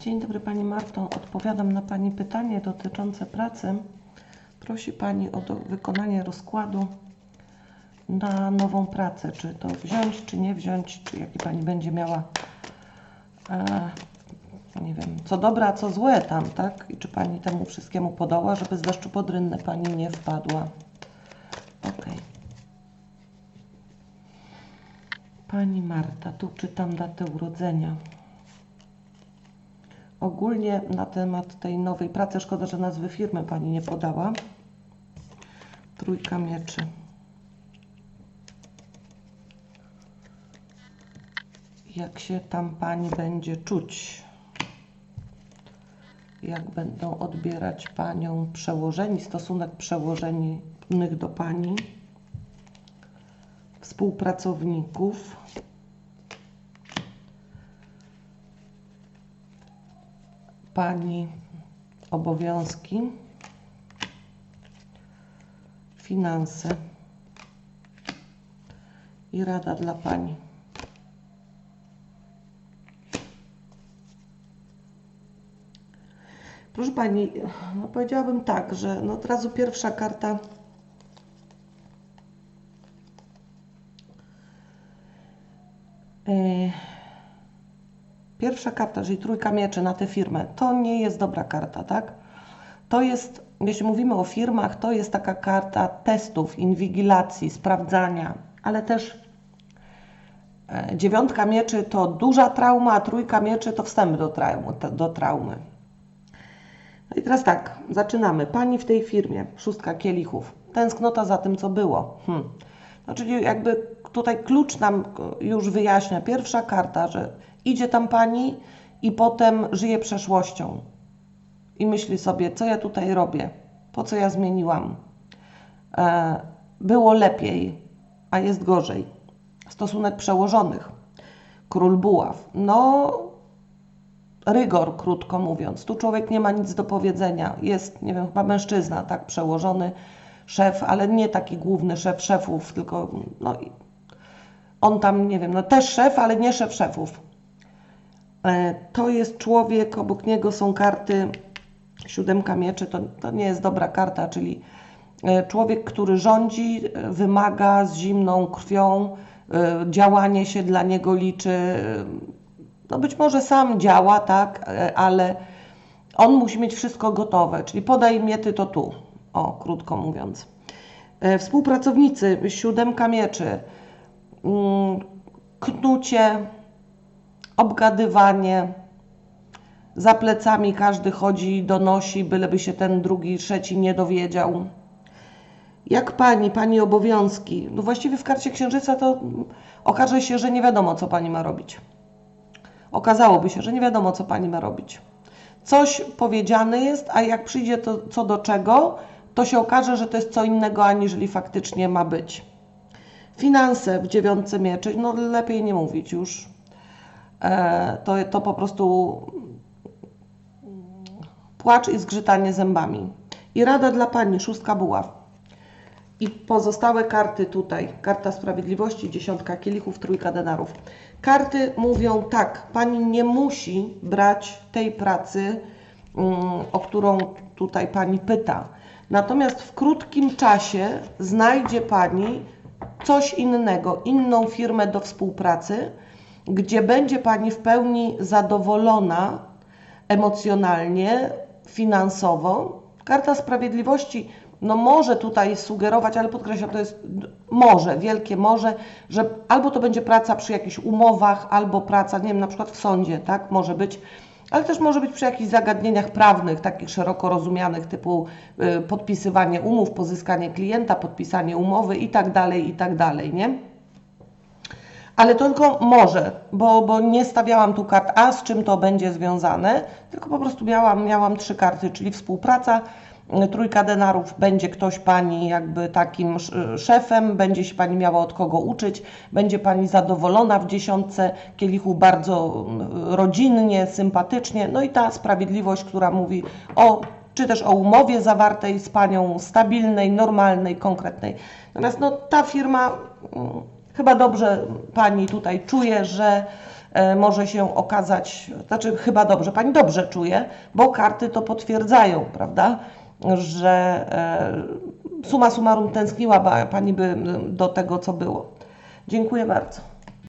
Dzień dobry Pani Marto. Odpowiadam na Pani pytanie dotyczące pracy. Prosi Pani o do, wykonanie rozkładu na nową pracę. Czy to wziąć, czy nie wziąć, czy jaki Pani będzie miała, e, nie wiem, co dobre, a co złe tam, tak? I czy Pani temu wszystkiemu podoła, żeby z deszczu pod rynnę Pani nie wpadła. Okej. Pani Marta, tu czytam datę urodzenia. Ogólnie na temat tej nowej pracy, szkoda, że nazwy firmy Pani nie podała. Trójka mieczy. Jak się tam Pani będzie czuć? Jak będą odbierać Panią przełożeni, stosunek przełożonych do Pani, współpracowników? Pani obowiązki, finanse i rada dla Pani. Proszę Pani, no powiedziałabym tak, że no od razu pierwsza karta Yy, Pierwsza karta, czyli trójka mieczy na tę firmę, to nie jest dobra karta, tak? To jest, jeśli mówimy o firmach, to jest taka karta testów, inwigilacji, sprawdzania, ale też e, dziewiątka mieczy to duża trauma, a trójka mieczy to wstęp do traumy. Do traumy. No i teraz tak, zaczynamy. Pani w tej firmie, szóstka kielichów, tęsknota za tym, co było. Hmm. No, czyli jakby tutaj klucz nam już wyjaśnia. Pierwsza karta, że idzie tam pani i potem żyje przeszłością. I myśli sobie, co ja tutaj robię, po co ja zmieniłam. E, było lepiej, a jest gorzej. Stosunek przełożonych. Król buław. No, rygor, krótko mówiąc. Tu człowiek nie ma nic do powiedzenia. Jest, nie wiem, chyba mężczyzna, tak, przełożony szef, ale nie taki główny szef szefów, tylko no, on tam, nie wiem, no też szef, ale nie szef szefów. E, to jest człowiek, obok niego są karty, siódemka mieczy, to, to nie jest dobra karta, czyli e, człowiek, który rządzi, e, wymaga z zimną krwią, działanie się dla niego liczy. No być może sam działa, tak, ale on musi mieć wszystko gotowe, czyli podaj miety to tu, o, krótko mówiąc. Współpracownicy, siódemka mieczy, knucie, obgadywanie. Za plecami każdy chodzi i donosi, byleby się ten drugi, trzeci nie dowiedział. Jak pani, pani obowiązki? No właściwie w karcie księżyca to okaże się, że nie wiadomo, co pani ma robić. Okazałoby się, że nie wiadomo, co pani ma robić. Coś powiedziane jest, a jak przyjdzie to co do czego, to się okaże, że to jest co innego, aniżeli faktycznie ma być. Finanse w dziewiątce mieczy, no lepiej nie mówić już. E, to, to po prostu płacz i zgrzytanie zębami. I rada dla Pani, szóstka buław. I pozostałe karty tutaj, karta sprawiedliwości, dziesiątka kielichów, trójka denarów. Karty mówią tak, Pani nie musi brać tej pracy, mm, o którą tutaj Pani pyta. Natomiast w krótkim czasie znajdzie Pani coś innego, inną firmę do współpracy, gdzie będzie Pani w pełni zadowolona emocjonalnie, finansowo. Karta Sprawiedliwości no może tutaj sugerować, ale podkreślam, to jest może, wielkie może, że albo to będzie praca przy jakichś umowach, albo praca, nie wiem, na przykład w sądzie, tak, może być, ale też może być przy jakichś zagadnieniach prawnych, takich szeroko rozumianych, typu y, podpisywanie umów, pozyskanie klienta, podpisanie umowy i tak dalej, i tak dalej, nie? ale to tylko może, bo, bo nie stawiałam tu kart A, z czym to będzie związane, tylko po prostu miałam, miałam trzy karty, czyli współpraca, trójka denarów, będzie ktoś Pani jakby takim szefem, będzie się Pani miała od kogo uczyć, będzie Pani zadowolona w dziesiątce kielichów bardzo rodzinnie, sympatycznie, no i ta sprawiedliwość, która mówi o czy też o umowie zawartej z Panią, stabilnej, normalnej, konkretnej. Natomiast no, ta firma chyba dobrze Pani tutaj czuje, że e, może się okazać, znaczy chyba dobrze, Pani dobrze czuje, bo karty to potwierdzają, prawda, że e, suma summarum tęskniła Pani by do tego, co było. Dziękuję bardzo.